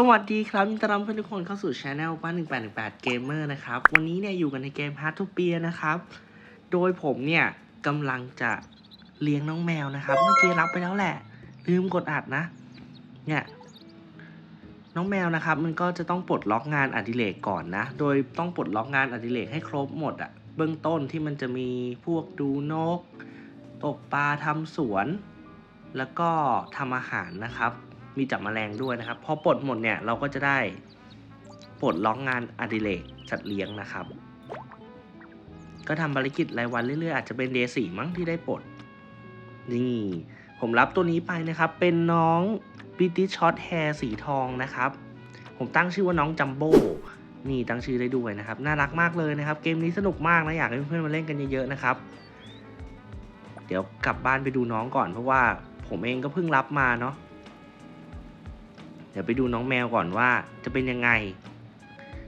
สวัสดีครับยินดีต้อนรับเพื่อนทุกคนเข้าสู่ช anel บ้าน1818 Gamer นะครับ วันนี้เนี่ยอยู่กันในเกม Hard to p e a นะครับ โดยผมเนี่ยกำลังจะเลี้ยงน้องแมวนะครับ เมื่อกี้รับไปแล้วแหละ ลืมกดอัดนะ เนี่ย น้องแมวนะครับ มันก็จะต้องปลดล็อกงานอดิเรกก่อนนะ โดยต้องปลดล็อกงานอดิเรกให้ครบหมดอะเบื้องต้นที่มันจะมีพวกดูนก ตกปลาทำสวน แล้วก็ทำอาหารนะครับ มีจับแมลงด้วยนะครับ พอปลดหมดเนี่ยเราก็จะได้ปลดล็อกงานอดิเรกจัดเลี้ยงนะครับ ก็ทำภารกิจรายวันเรื่อยๆอาจจะเป็นเดย์สี่มั้งที่ได้ปลด นี่ ผมรับตัวนี้ไปนะครับ เป็นน้องบิติช็อตแฮร์สีทองนะครับ ผมตั้งชื่อว่าน้องจัมโบ้นี่ตั้งชื่อได้ด้วยนะครับ น่ารักมากเลยนะครับ เกมนี้สนุกมากนะ อยากให้เพื่อนๆมาเล่นกันเยอะๆนะครับ เดี๋ยวกลับบ้านไปดูน้องก่อนเพราะว่าผมเองก็เพิ่งรับมาเนาะ ดี๋ยวไปดูน้องแมวก่อนว่าจะเป็นยังไง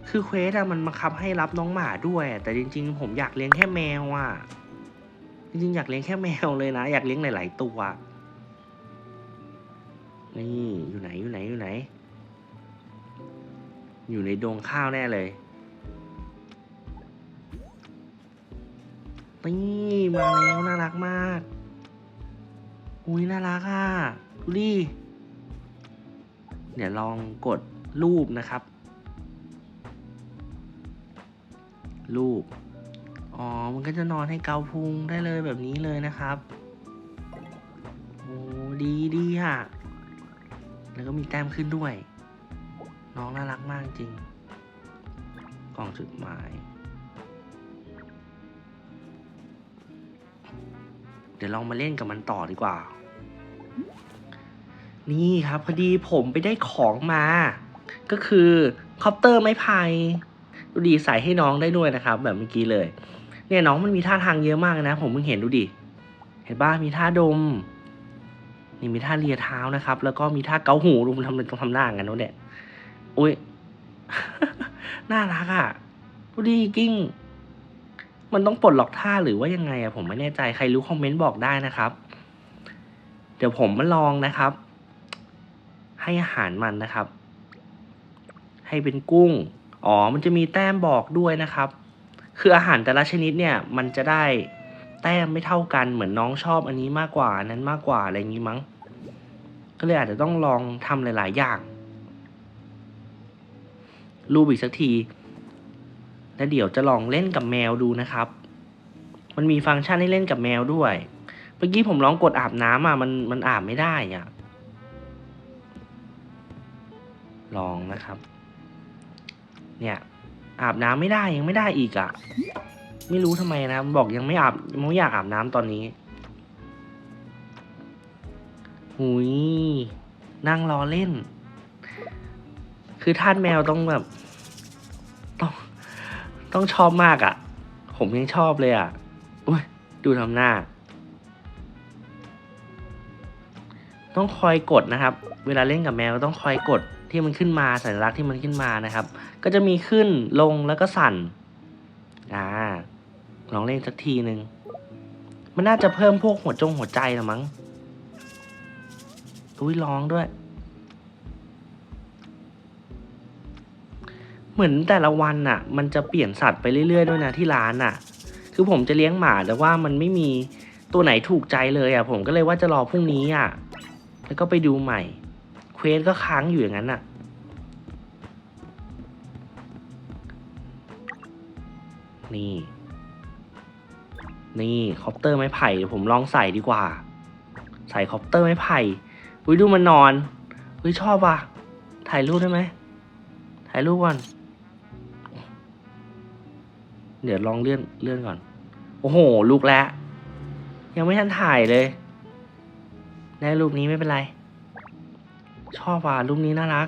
คือเควสอะมันบังคับให้รับน้องหมาด้วย แต่จริง ๆ ผมอยากเลี้ยงแค่แมวอะจริงๆอยากเลี้ยงแค่แมวเลยนะ อยากเลี้ยงหลายๆตัว นี่อยู่ไหนอยู่ไหนอยู่ไหน อยู่ในดงข้าวแน่เลยนี่มาแล้วน่ารักมาก อุ้ยน่ารักอะ ดูดิ เดี๋ยวลองกดรูปนะครับ รูป อ๋อ มันก็จะนอนให้เกาพุงได้เลยแบบนี้เลยนะครับ โอ้ดีดีค่ะ แล้วก็มีแต้มขึ้นด้วย น้องน่ารักมากจริง กล่องจดหมายเดี๋ยวลองมาเล่นกับมันต่อดีกว่า นี่ครับพอดีผมไปได้ของมา ก็คือคอปเตอร์ไม้ไผ่ดูดีใส่ให้น้องได้ด้วยนะครับ แบบเมื่อกี้เลย เนี่ยน้องมันมีท่าทางเยอะมากนะ ผมเพิ่งเห็นดูดิเห็นบ้ามีท่าดม นี่มีท่าเลียเท้านะครับ แล้วก็มีท่าเกาหูดูมันทำต้องทำหน้ากันเนอะเนี่ยอุ้ยน่ารักอะดูดีกิ้ง มันต้องปลดล็อกท่าหรือว่ายังไงอะผมไม่แน่ใจใครรู้คอมเมนต์บอกได้นะครับ เดี๋ยวผมมาลองนะครับ ให้อาหารมันนะครับ ให้เป็นกุ้ง อ๋อ มันจะมีแต้มบอกด้วยนะครับ คืออาหารแต่ละชนิดเนี่ย มันจะได้แต้มไม่เท่ากันเหมือนน้องชอบอันนี้มากกว่าอันนั้นมากกว่าอะไรอย่างนี้มั้ง ก็เลยอาจจะต้องลองทำหลาย ๆ อย่างรูปอีกสักที แล้วเดี๋ยวจะลองเล่นกับแมวดูนะครับ มันมีฟังก์ชันให้เล่นกับแมวด้วย เมื่อกี้ผมลองกดอาบน้ำอะมันมันอาบไม่ได้อะ ลองนะครับ เนี่ยอาบน้ำไม่ได้ยังไม่ได้อีกอะ่ะ ไม่รู้ทำไมนะบอกยังไม่อาบยังไม่อยากอาบน้ำตอนนี้หุยนั่งรอเล่น คือท่านแมวต้องแบบ ต้อง ต้องชอบมากอะ่ะ ผมยังชอบเลยอะ่ะอุ้ยดูทำหน้า ต้องคอยกดนะครับ เวลาเล่นกับแมวต้องคอยกด ที่มันขึ้นมาสัญลักษณ์ที่มันขึ้นมานะครับ ก็จะมีขึ้นลงแล้วก็สั่นอ่าลองเล่นสักทีหนึ่งมันน่าจะเพิ่มพวกหัวจงหัวใจละมั้งอุ้ยร้องด้วย เหมือนแต่ละวันน่ะ มันจะเปลี่ยนสัตว์ไปเรื่อยๆด้วยนะที่ร้านน่ะ คือผมจะเลี้ยงหมาแต่ว่ามันไม่มีตัวไหนถูกใจเลยอะ ผมก็เลยว่าจะรอพรุ่งนี้อะ แล้วก็ไปดูใหม่ เควสก็ค้างอยู่อย่างนั้นน่ะนี่ นี่คอปเตอร์ไม้ไผ่เดี๋ยวผมลองใส่ดีกว่า ใส่คอปเตอร์ไม้ไผ่อุ้ยดูมันนอนอุ้ยชอบว่ะ ถ่ายรูปได้ไหม ถ่ายรูปก่อน เดี๋ยวลองเลื่อนเลื่อนก่อน โอ้โห ลูกแล้ว ยังไม่ทันถ่ายเลย ได้รูปนี้ไม่เป็นไร ชอบว่ะรูปนี้น่ารัก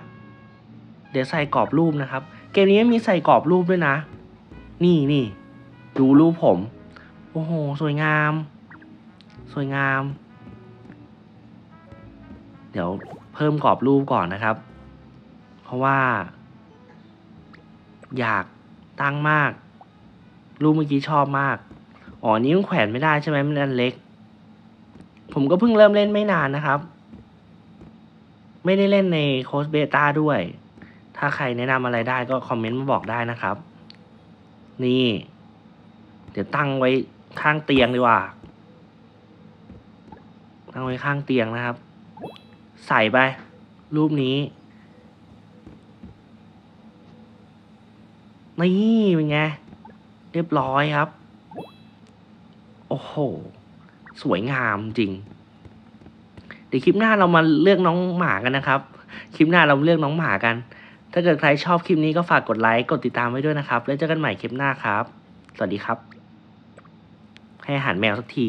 เดี๋ยวใส่กรอบรูปนะครับ เกมนี้ม่มีใส่กรอบรูปด้วยนะ นี่นี่ดูรูปผม โอ้โห สวยงาม สวยงาม เดี๋ยวเพิ่มกรอบรูปก่อนนะครับ เพราะว่า อยากตั้งมาก รูปเมื่อกี้ชอบมาก อ๋อ นี้มันแขวนไม่ได้ใช่ไหมมันอันเล็ก ผมก็เพิ่งเริ่มเล่นไม่นานนะครับ ไม่ได้เล่นในโค้ชเบต้าด้วย ถ้าใครแนะนำอะไรได้ก็คอมเมนต์มาบอกได้นะครับ นี่ เดี๋ยวตั้งไว้ข้างเตียงดีกว่า ตั้งไว้ข้างเตียงนะครับ ใส่ไป รูปนี้ นี่เป็นไง เรียบร้อยครับ โอ้โห สวยงามจริง เดี๋ยวคลิปหน้าเรามาเลือกน้องหมากันนะครับ คลิปหน้าเราเลือกน้องหมากัน ถ้าเกิดใครชอบคลิปนี้ก็ฝากกดไลค์ กดติดตามไว้ด้วยนะครับ แล้วเจอกันใหม่คลิปหน้าครับ สวัสดีครับ ให้อาหารแมวสักที